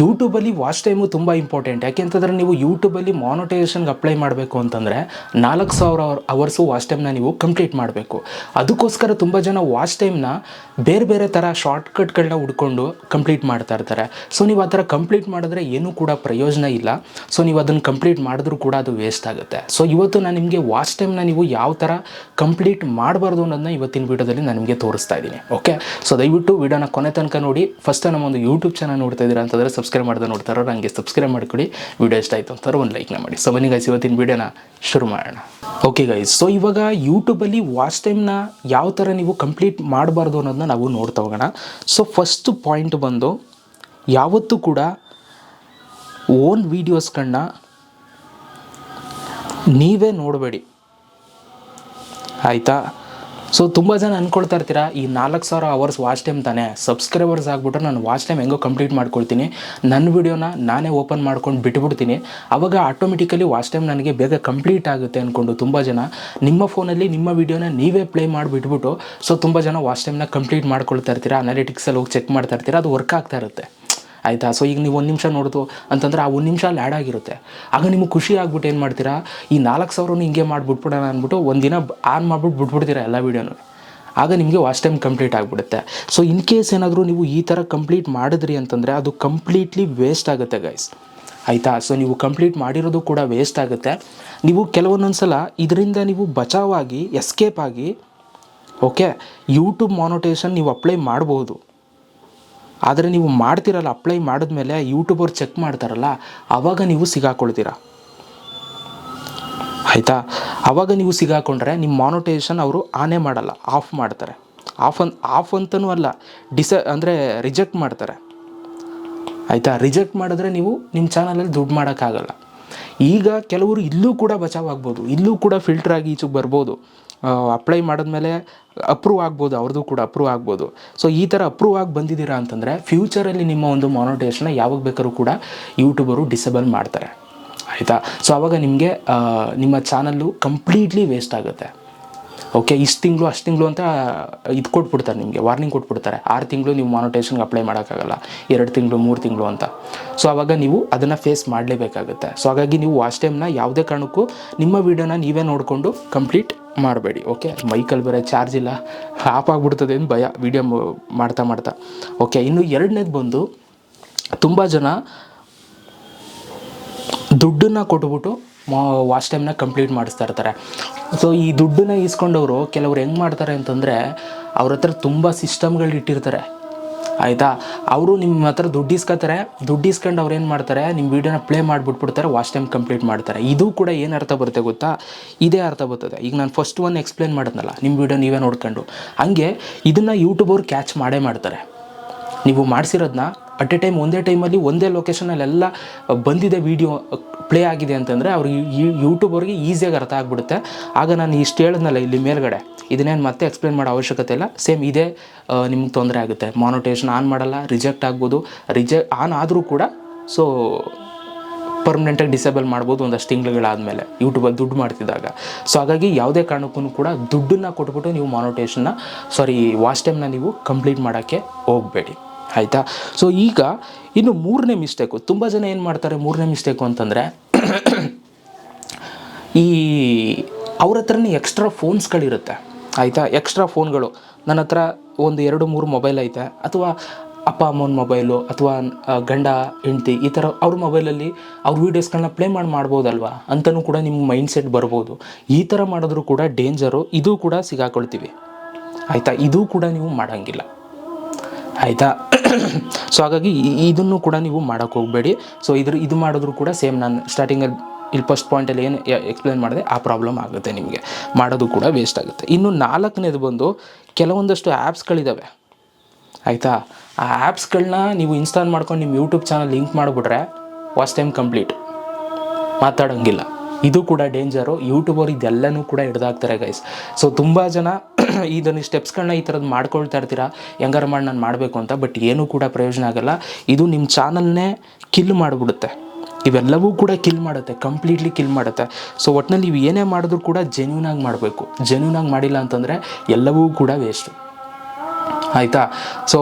ಯೂಟ್ಯೂಬಲ್ಲಿ watch time ತುಂಬ important ಯಾಕೆಂತಂದ್ರೆ ನೀವು ಯೂಟ್ಯೂಬಲ್ಲಿ ಮಾನಿಟೈಸೇಷನ್ಗೆ ಅಪ್ಲೈ ಮಾಡಬೇಕು ಅಂತಂದರೆ ನಾಲ್ಕು ಸಾವಿರ ಅವರ್ಸು ವಾಚ್ ಟೈಮ್ನ ನೀವು ಕಂಪ್ಲೀಟ್ ಮಾಡಬೇಕು. ಅದಕ್ಕೋಸ್ಕರ ತುಂಬ ಜನ ವಾಚ್ ಟೈಮ್ನ ಬೇರೆ ಬೇರೆ ಥರ ಶಾರ್ಟ್ಕಟ್ಗಳನ್ನ ಹುಡ್ಕೊಂಡು ಕಂಪ್ಲೀಟ್ ಮಾಡ್ತಾ ಇರ್ತಾರೆ. ಸೊ ನೀವು ಆ ಥರ ಕಂಪ್ಲೀಟ್ ಮಾಡಿದ್ರೆ ಏನೂ ಕೂಡ ಪ್ರಯೋಜನ ಇಲ್ಲ. ಸೊ ನೀವು ಅದನ್ನು ಕಂಪ್ಲೀಟ್ ಮಾಡಿದ್ರೂ ಕೂಡ ಅದು ವೇಸ್ಟ್ ಆಗುತ್ತೆ. ಸೊ ಇವತ್ತು ನಾನು ನಿಮಗೆ ವಾಚ್ ಟೈಮ್ನ ನೀವು ಯಾವ ಥರ ಕಂಪ್ಲೀಟ್ ಮಾಡಬಾರ್ದು ಅನ್ನೋದನ್ನ ಇವತ್ತಿನ ವೀಡಿಯೋದಲ್ಲಿ ನಾನು ನಿಮಗೆ ತೋರಿಸ್ತಾ ಇದ್ದೀನಿ. ಓಕೆ ಸೊ ದಯವಿಟ್ಟು ವಿಡಿಯೋನ ಕೊನೆ ತನಕ ನೋಡಿ. ಫಸ್ಟ್ ನಮ್ಮ ಒಂದು ಯೂಟ್ಯೂಬ್ ಚಾನಲ್ ನೋಡ್ತಾ ಇದ್ದೀರಾ ಅಂತಂದರೆ ಸಬ್ಸ್ಕ್ರೈಬ್ ಮಾಡಿದ ನೋಡ್ತಾರೋ ನನಗೆ ಸಬ್ಸ್ಕ್ರೈಬ್ ಮಾಡ್ಕೊಳ್ಳಿ ವಿಡಿಯೋ ಇಷ್ಟ ಆಯ್ತು ಅಂತಾರೆ ಒಂದು ಲೈಕ್ನ ಮಾಡಿ. ಸೊ ಬನ್ನಿ ಗೈಸ್ ಇವತ್ತಿನ ವಿಡಿಯೋನ ಶುರು ಮಾಡೋಣ. ಓಕೆ ಗೈಸ್ ಸೊ ಇವಾಗ ಯೂಟ್ಯೂಬಲ್ಲಿ ವಾಚ್ ಟೈಮ್ನ ಯಾವ ಥರ ನೀವು ಕಂಪ್ಲೀಟ್ ಮಾಡಬಾರ್ದು ಅನ್ನೋದನ್ನ ನಾವು ನೋಡ್ತಾ ಹೋಗೋಣ. ಸೊ ಫಸ್ಟ್ ಪಾಯಿಂಟ್ ಬಂದು ಯಾವತ್ತೂ ಕೂಡ ಓನ್ ವೀಡಿಯೋಸ್ಗಳನ್ನ ನೀವೇ ನೋಡಬೇಡಿ. ಆಯಿತಾ? ಸೊ ತುಂಬ ಜನ ಅಂದ್ಕೊಳ್ತಾ ಇರ್ತೀರಾ, ಈ ನಾಲ್ಕು ಸಾವಿರ ಅವರ್ಸ್ ವಾಚ್ ಟೈಮ್ ತಾನೇ ಸಬ್ಸ್ಕ್ರೈಬರ್ಸ್ ಆಗಿಬಿಟ್ರೆ ನಾನು ವಾಚ್ ಟೈಮ್ ಹೆಂಗೋ ಕಂಪ್ಲೀಟ್ ಮಾಡ್ಕೊಳ್ತೀನಿ. ನನ್ನ ವಿಡಿಯೋನ ನಾನೇ ಓಪನ್ ಮಾಡ್ಕೊಂಡು ಬಿಟ್ಬಿಡ್ತೀನಿ. ಆವಾಗ ಆಟೋಮೆಟಿಕಲಿ ವಾಚ್ ಟೈಮ್ ನನಗೆ ಬೇಗ ಕಂಪ್ಲೀಟ್ ಆಗುತ್ತೆ ಅಂದ್ಕೊಂಡು ತುಂಬ ಜನ. ನಿಮ್ಮ ಫೋನಲ್ಲಿ ನಿಮ್ಮ ವಿಡಿಯೋನ ನೀವೇ ಪ್ಲೇ ಮಾಡಿಬಿಟ್ಬಿಟ್ಟು ಸೊ ತುಂಬ ಜನ ವಾಚ್ ಟೈಮ್ನ ಕಂಪ್ಲೀಟ್ ಮಾಡ್ಕೊಳ್ತಾ ಇರ್ತೀರಾ ಅನಾಲಿಟಿಕ್ಸಲ್ಲಿ ಹೋಗಿ ಚೆಕ್ ಮಾಡ್ತಾ ಇರ್ತೀರಾ, ಅದು ವರ್ಕ್ ಆಗ್ತಾ ಇರುತ್ತೆ. ಆಯಿತಾ? ಸೊ ಈಗ ನೀವು ಒಂದು ನಿಮಿಷ ನೋಡ್ದು ಅಂತಂದ್ರೆ ಆ ಒಂದು ನಿಮಿಷ ಅಲ್ಲಿ ಆಗಿರುತ್ತೆ. ಆಗ ನಿಮಗೆ ಖುಷಿ ಆಗ್ಬಿಟ್ಟು ಏನು ಮಾಡ್ತೀರಾ? ಈ ನಾಲ್ಕು ಸಾವಿರನೂ ಹಿಂಗೆ ಮಾಡಿಬಿಟ್ಬಿಡೋಣ ಅಂದ್ಬಿಟ್ಟು ಒಂದಿನ ಆನ್ ಮಾಡಿಬಿಟ್ಟು ಬಿಟ್ಬಿಡ್ತೀರಾ ಎಲ್ಲ ವೀಡಿಯೋನು ಆಗ ನಿಮಗೆ ವಾಚ್ ಟೈಮ್ ಕಂಪ್ಲೀಟ್ ಆಗಿಬಿಡುತ್ತೆ. ಸೊ ಇನ್ ಕೇಸ್ ಏನಾದರೂ ನೀವು ಈ ಥರ ಕಂಪ್ಲೀಟ್ ಮಾಡಿದ್ರಿ ಅಂತಂದರೆ ಅದು ಕಂಪ್ಲೀಟ್ಲಿ ವೇಸ್ಟ್ ಆಗುತ್ತೆ ಗೈಸ್ ಆಯಿತಾ? ಸೊ ನೀವು ಕಂಪ್ಲೀಟ್ ಮಾಡಿರೋದು ಕೂಡ ವೇಸ್ಟ್ ಆಗುತ್ತೆ. ನೀವು ಕೆಲವೊಂದೊಂದು ಸಲ ಇದರಿಂದ ನೀವು ಬಚಾವಾಗಿ ಎಸ್ಕೇಪ್ ಆಗಿ ಓಕೆ ಯೂಟ್ಯೂಬ್ ಮಾನಿಟೇಷನ್ ನೀವು ಅಪ್ಲೈ ಮಾಡ್ಬೋದು. ಆದರೆ ನೀವು ಮಾಡ್ತಿರಲ್ಲ ಅಪ್ಲೈ ಮಾಡಿದ್ಮೇಲೆ ಯೂಟ್ಯೂಬರ್ ಚೆಕ್ ಮಾಡ್ತಾರಲ್ಲ ಆವಾಗ ನೀವು ಸಿಗಾಕೊಳ್ತೀರ. ಆಯಿತಾ? ಆವಾಗ ನೀವು ಸಿಗಾಕೊಂಡ್ರೆ ನಿಮ್ಮ ಮಾನಿಟೈಸೇಷನ್ ಅವರು ಆನೇ ಮಾಡಲ್ಲ ಆಫ್ ಮಾಡ್ತಾರೆ. ಆಫ್ ಅನ್ ಆಫ್ ಅಂತನೂ ಅಲ್ಲ ಡಿಸ ಅಂದರೆ ರಿಜೆಕ್ಟ್ ಮಾಡ್ತಾರೆ. ಆಯಿತಾ? ರಿಜೆಕ್ಟ್ ಮಾಡಿದ್ರೆ ನೀವು ನಿಮ್ಮ ಚಾನಲಲ್ಲಿ ದುಡ್ಡು ಮಾಡೋಕ್ಕಾಗಲ್ಲ. ಈಗ ಕೆಲವರು ಇಲ್ಲೂ ಕೂಡ ಬಚಾವಾಗ್ಬೋದು ಇಲ್ಲೂ ಕೂಡ ಫಿಲ್ಟರ್ ಆಗಿ ಈಚೆಗೆ ಬರ್ಬೋದು. ಅಪ್ಲೈ ಮಾಡಿದ್ಮೇಲೆ ಅಪ್ರೂವ್ ಆಗ್ಬೋದು ಅವ್ರದ್ದು ಕೂಡ ಅಪ್ರೂವ್ ಆಗ್ಬೋದು. ಸೊ ಈ ಥರ ಅಪ್ರೂವ್ ಆಗಿ ಬಂದಿದ್ದೀರಾ ಅಂತಂದರೆ ಫ್ಯೂಚರಲ್ಲಿ ನಿಮ್ಮ ಒಂದು ಮಾನಿಟೇಷನ್ನ ಯಾವಾಗ ಬೇಕಾದ್ರೂ ಕೂಡ ಯೂಟ್ಯೂಬರು ಡಿಸೇಬಲ್ ಮಾಡ್ತಾರೆ. ಆಯಿತಾ? ಸೊ ಆವಾಗ ನಿಮಗೆ ನಿಮ್ಮ ಚಾನಲ್ಲು ಕಂಪ್ಲೀಟ್ಲಿ ವೇಸ್ಟ್ ಆಗುತ್ತೆ. ಓಕೆ ಇಷ್ಟು ತಿಂಗಳು, ಅಷ್ಟು ತಿಂಗಳು ಅಂತ ಇದು ಕೊಟ್ಬಿಡ್ತಾರೆ ನಿಮಗೆ ವಾರ್ನಿಂಗ್ ಕೊಟ್ಬಿಡ್ತಾರೆ. ಆರು ತಿಂಗಳು ನೀವು ಮಾನಿಟೇಷನ್ಗೆ ಅಪ್ಲೈ ಮಾಡೋಕ್ಕಾಗಲ್ಲ. ಎರಡು ತಿಂಗಳು, ಮೂರು ತಿಂಗಳು ಅಂತ. ಸೊ ಆವಾಗ ನೀವು ಅದನ್ನು ಫೇಸ್ ಮಾಡಲೇಬೇಕಾಗುತ್ತೆ. ಸೊ ಹಾಗಾಗಿ ನೀವು ವಾಚ್ ಟೈಮ್ನ ಯಾವುದೇ ಕಾರಣಕ್ಕೂ ನಿಮ್ಮ ವೀಡಿಯೋನ ನೀವೇ ನೋಡಿಕೊಂಡು ಕಂಪ್ಲೀಟ್ ಮಾಡಬೇಡಿ ಓಕೆ ಮೈಕಲ್ಲಿ ಬೇರೆ ಚಾರ್ಜ್ ಇಲ್ಲ ಆಫ್ ಆಗಿಬಿಡ್ತದೆ ಅಂತ ಭಯ ವೀಡಿಯೋ ಮಾಡ್ತಾ ಮಾಡ್ತಾ. ಓಕೆ ಇನ್ನು ಎರಡನೇದು ಬಂದು ತುಂಬ ಜನ ದುಡ್ಡನ್ನು ಕೊಟ್ಬಿಟ್ಟು ವಾಚ್ ಟೈಮ್ನ ಕಂಪ್ಲೀಟ್ ಮಾಡಿಸ್ತಾ ಇರ್ತಾರೆ. ಸೊ ಈ ದುಡ್ಡನ್ನ ಈಸ್ಕೊಂಡವರು ಕೆಲವ್ರು ಹೆಂಗೆ ಮಾಡ್ತಾರೆ ಅಂತಂದರೆ, ಅವ್ರ ಹತ್ರ ತುಂಬ ಸಿಸ್ಟಮ್ಗಳು ಇಟ್ಟಿರ್ತಾರೆ. ಆಯಿತಾ? ಅವರು ನಿಮ್ಮ ಹತ್ರ ದುಡ್ಡು ಇಸ್ಕೊತಾರೆ ದುಡ್ಡು ಇಸ್ಕೊಂಡು ಅವ್ರು ಏನು ಮಾಡ್ತಾರೆ? ನಿಮ್ಮ ವೀಡಿಯೋನ ಪ್ಲೇ ಮಾಡಿಬಿಟ್ಬಿಡ್ತಾರೆ ವಾಚ್ ಟೈಮ್ ಕಂಪ್ಲೀಟ್ ಮಾಡ್ತಾರೆ. ಇದು ಕೂಡ ಏನು ಅರ್ಥ ಬರುತ್ತೆ ಗೊತ್ತಾ? ಇದೇ ಅರ್ಥ ಬರ್ತದೆ. ಈಗ ನಾನು ಫಸ್ಟ್ ಒನ್ ಎಕ್ಸ್ಪ್ಲೇನ್ ಮಾಡಿದ್ನಲ್ಲ ನಿಮ್ಮ ವೀಡಿಯೋ ನೀವೇ ನೋಡ್ಕೊಂಡು. ಹಂಗೆ ಇದನ್ನು ಯೂಟ್ಯೂಬರ್ ಕ್ಯಾಚ್ ಮಾಡೇ ಮಾಡ್ತಾರೆ. ನೀವು ಮಾಡಿಸಿರೋದನ್ನ ಅಟ್ ಎ ಟೈಮ್ ಒಂದೇ ಟೈಮಲ್ಲಿ ಒಂದೇ ಲೊಕೇಶನಲ್ಲೆಲ್ಲ ಬಂದಿದೆ ವೀಡಿಯೋ ಪ್ಲೇ ಆಗಿದೆ ಅಂತಂದರೆ ಅವ್ರಿಗೆ ಯೂಟ್ಯೂಬರ್ಗೆ ಈಸಿಯಾಗಿ ಅರ್ಥ ಆಗಿಬಿಡುತ್ತೆ. ಆಗ ನಾನು ಇಷ್ಟು ಹೇಳಿದ್ನಲ್ಲ ಇಲ್ಲಿ ಮೇಲ್ಗಡೆ, ಇದನ್ನೇನು ಮತ್ತೆ ಎಕ್ಸ್ಪ್ಲೇನ್ ಮಾಡೋ ಅವಶ್ಯಕತೆ ಇಲ್ಲ. ಸೇಮ್ ಇದೇ ನಿಮ್ಗೆ ತೊಂದರೆ ಆಗುತ್ತೆ. ಮಾನಿಟೇಷನ್ ಆನ್ ಮಾಡಲ್ಲ ರಿಜೆಕ್ಟ್ ಆಗ್ಬೋದು. ರಿಜೆಕ್ಟ್ ಆನ್ ಆದರೂ ಕೂಡ ಸೊ ಪರ್ಮನೆಂಟಾಗಿ ಡಿಸೇಬಲ್ ಮಾಡ್ಬೋದು ಒಂದಷ್ಟು ತಿಂಗಳುಗಳಾದಮೇಲೆ. ಯೂಟ್ಯೂಬಲ್ಲಿ ದುಡ್ಡು ಮಾಡ್ತಿದ್ದಾಗ. ಸೊ ಹಾಗಾಗಿ ಯಾವುದೇ ಕಾರಣಕ್ಕೂ ಕೂಡ ದುಡ್ಡನ್ನು ಕೊಟ್ಬಿಟ್ಟು ನೀವು ಮಾನಿಟೇಷನ್ನ ಸಾರಿ ವಾಚ್ ಟೈಮ್ನ ನೀವು ಕಂಪ್ಲೀಟ್ ಮಾಡೋಕ್ಕೆ ಹೋಗಬೇಡಿ. ಆಯಿತಾ? ಸೊ ಈಗ ಇನ್ನು ಮೂರನೇ ಮಿಸ್ಟೇಕು ತುಂಬ ಜನ ಏನು ಮಾಡ್ತಾರೆ ಮೂರನೇ ಮಿಸ್ಟೇಕು ಅಂತಂದರೆ, ಈ ಅವ್ರ ಹತ್ರನೇ ಎಕ್ಸ್ಟ್ರಾ ಫೋನ್ಸ್ಗಳಿರುತ್ತೆ ಆಯಿತಾ? ಎಕ್ಸ್ಟ್ರಾ ಫೋನ್ಗಳು ನನ್ನ ಹತ್ರ ಒಂದು ಎರಡು ಮೂರು ಮೊಬೈಲ್ ಐತೆ. ಅಥವಾ ಅಪ್ಪ, ಅಮ್ಮನ ಮೊಬೈಲು ಅಥವಾ ಗಂಡ, ಹೆಂಡ್ತಿ, ಈ ಥರ ಅವ್ರ ಮೊಬೈಲಲ್ಲಿ ಅವ್ರ ವೀಡಿಯೋಸ್ಗಳನ್ನ ಪ್ಲೇ ಮಾಡಿ, ಮಾಡ್ಬೋದಲ್ವಾ? ಅಂತಲೂ ಕೂಡ ನಿಮ್ಮ ಮೈಂಡ್ ಸೆಟ್ ಬರ್ಬೋದು. ಈ ಥರ ಮಾಡಿದ್ರು ಕೂಡ ಡೇಂಜರು ಇದು ಕೂಡ ಸಿಗಾಕೊಳ್ತೀವಿ. ಆಯಿತಾ? ಇದು ಕೂಡ ನೀವು ಮಾಡೋಂಗಿಲ್ಲ. ಆಯಿತಾ? ಸೊ ಹಾಗಾಗಿ ಇದನ್ನು ಕೂಡ ನೀವು ಮಾಡೋಕ್ಕೆ ಹೋಗಬೇಡಿ. ಸೊ ಇದ್ರ, ಇದು ಮಾಡಿದ್ರು ಕೂಡ ಸೇಮ್ ನಾನು ಸ್ಟಾರ್ಟಿಂಗಲ್ಲಿ ಇಲ್ಲಿ ಫಸ್ಟ್ ಪಾಯಿಂಟಲ್ಲಿ ಏನು ಎಕ್ಸ್ಪ್ಲೇನ್ ಮಾಡಿದೆ, ಆ ಪ್ರಾಬ್ಲಮ್ ಆಗುತ್ತೆ ನಿಮಗೆ. ಮಾಡೋದು ಕೂಡ ವೇಸ್ಟ್ ಆಗುತ್ತೆ. ಇನ್ನು ನಾಲ್ಕನೇದು ಬಂದು ಕೆಲವೊಂದಷ್ಟು ಆ್ಯಪ್ಸ್ಗಳಿದ್ದಾವೆ ಆಯಿತಾ? ಆ ಆ್ಯಪ್ಸ್ಗಳನ್ನ ನೀವು ಇನ್ಸ್ಟಾಲ್ ಮಾಡ್ಕೊಂಡು ನಿಮ್ಮ ಯೂಟ್ಯೂಬ್ ಚಾನಲ್ ಲಿಂಕ್ ಮಾಡಿಬಿಟ್ರೆ ಫಸ್ಟ್ ಟೈಮ್ ಕಂಪ್ಲೀಟ್ ಮಾತಾಡೋಂಗಿಲ್ಲ. ಇದು ಕೂಡ ಡೇಂಜರು ಯೂಟ್ಯೂಬರ್ ಇದೆಲ್ಲನೂ ಕೂಡ ಹಿಡ್ದಾಕ್ತಾರೆ ಗೈಸ್ ಸೊ ತುಂಬ ಜನ ಇದನ್ನು ಸ್ಟೆಪ್ಸ್ಗಳನ್ನ ಈ ಥರದ್ದು ಮಾಡ್ಕೊಳ್ತಾ ಇರ್ತೀರಾ? ಹೆಂಗಾರ ಮಾಡಿ ನಾನು ಮಾಡಬೇಕು ಅಂತ ಬಟ್ ಏನೂ ಕೂಡ ಪ್ರಯೋಜನ ಆಗಲ್ಲ. ಇದು ನಿಮ್ಮ ಚಾನಲ್ನೇ ಕಿಲ್ ಮಾಡಿಬಿಡುತ್ತೆ. ಇವೆಲ್ಲವೂ ಕೂಡ ಕಿಲ್ ಮಾಡುತ್ತೆ ಕಂಪ್ಲೀಟ್ಲಿ ಕಿಲ್ ಮಾಡುತ್ತೆ. ಸೊ ಒಟ್ಟಿನಲ್ಲಿ ನೀವು ಏನೇ ಮಾಡಿದ್ರು ಕೂಡ ಜೆನ್ಯೂನಾಗಿ ಮಾಡಬೇಕು. ಜೆನ್ಯೂನಾಗಿ ಮಾಡಿಲ್ಲ ಅಂತಂದರೆ ಎಲ್ಲವೂ ಕೂಡ ವೇಸ್ಟು ಆಯಿತಾ? ಸೊ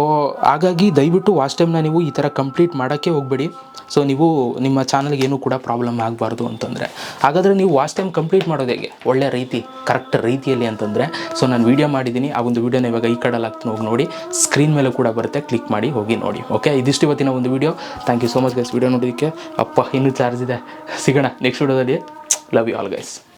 ಹಾಗಾಗಿ ದಯವಿಟ್ಟು ವಾಚ್ ಟೈಮ್ನ ನೀವು ಈ ಥರ ಕಂಪ್ಲೀಟ್ ಮಾಡೋಕ್ಕೆ ಹೋಗಬೇಡಿ. ಸೊ ನೀವು ನಿಮ್ಮ ಚಾನಲ್ಗೆ ಏನೂ ಕೂಡ ಪ್ರಾಬ್ಲಮ್ ಆಗಬಾರ್ದು ಅಂತಂದರೆ. ಹಾಗಾದರೆ ನೀವು ವಾಚ್ ಟೈಮ್ ಕಂಪ್ಲೀಟ್ ಮಾಡೋದು ಹೇಗೆ? ಒಳ್ಳೆ ರೀತಿ ಕರೆಕ್ಟ್ ರೀತಿಯಲ್ಲಿ ಅಂತಂದರೆ. ಸೊ ನಾನು ವೀಡಿಯೋ ಮಾಡಿದ್ದೀನಿ. ಆ ಒಂದು ವೀಡಿಯೋನ ಇವಾಗ ಈ ಕಡೆಲ್ಲ ಹಾಕ್ತೀನಿ ಹೋಗಿ ನೋಡಿ. ಸ್ಕ್ರೀನ್ ಮೇಲೆ ಕೂಡ ಬರುತ್ತೆ. ಕ್ಲಿಕ್ ಮಾಡಿ ಹೋಗಿ ನೋಡಿ. ಓಕೆ ಇದಿಷ್ಟು ಇವತ್ತಿನ ಒಂದು video thank you so much guys video ನೋಡೋದಕ್ಕೆ ಅಪ್ಪ, ಇನ್ನೂ ಚಾರ್ಜ್ ಇದೆ. ಸಿಗೋಣ ನೆಕ್ಸ್ಟ್ ವೀಡಿಯೋದಲ್ಲಿ ಲವ್ ಯು ಆಲ್ ಗೈಸ್